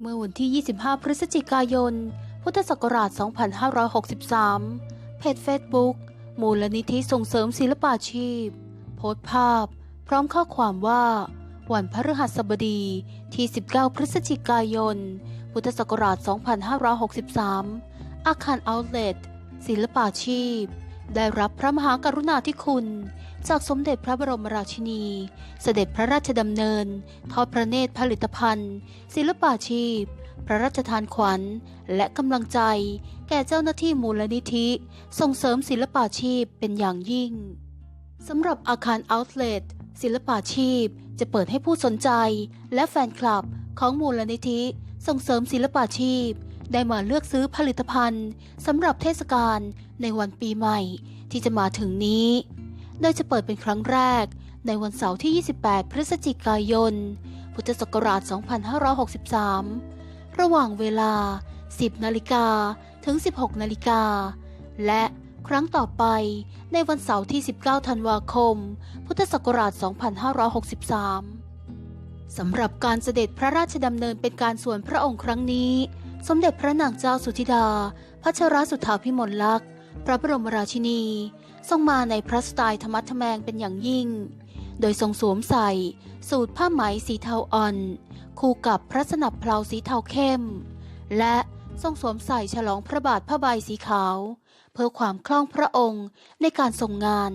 เมื่อวันที่ 25 พฤศจิกายน พุทธศักราช 2563 เพจเฟซบุ๊กมูลนิธิส่งเสริมศิลปาชีพ โพสต์ภาพ พร้อมข้อความว่า วันพฤหัสบดีที่ 19 พฤศจิกายน พุทธศักราช 2563 อาคารเอาท์เลทศิลปาชีพ ได้รับพระมหากรุณาธิคุณ จากสมเด็จพระบรมราชินี เสด็จพระราชดำเนิน ทอดพระเนตรผลิตภัณฑ์ ศิลปาชีพ พระราชทานขวัญ และกำลังใจ แก่เจ้าหน้าที่มูลนิธิ ส่งเสริมศิลปาชีพเป็นอย่างยิ่งสำหรับอาคารเอาท์เลทศิลปาชีพจะเปิดให้ผู้สนใจและแฟนคลับของมูลนิธิ ส่งเสริมศิลปาชีพ ได้มาเลือกซื้อผลิตภัณฑ์สำหรับเทศกาลในวันปีใหม่ที่จะมาถึงนี้ โดยจะเปิดเป็นครั้งแรกในวันเสาร์ที่ 28 พฤศจิกายน พุทธศักราช 2563 ระหว่างเวลา 10 นาฬิกาถึง 16 นาฬิกา และครั้งต่อไปในวันเสาร์ที่ 19 ธันวาคม พุทธศักราช 2563 สำหรับการเสด็จพระราชดำเนินเป็นการส่วนพระองค์ครั้งนี้ สมเด็จพระนางเจ้าสุธิดา พัชรสุธาพิมลลักษณ์ พระบรมราชินี ทรงมาในพระสไตล์ธรรมะทแมงเป็นอย่างยิ่ง โดยทรงสวมใส่ สูทผ้าไหมสีเทาอ่อน คู่กับพระสนับเพลาสีเทาเข้ม และทรงสวมใส่ฉลองพระบาทผ้าใบสีขาว เพื่อความคล่องพระองค์ในการทรงงาน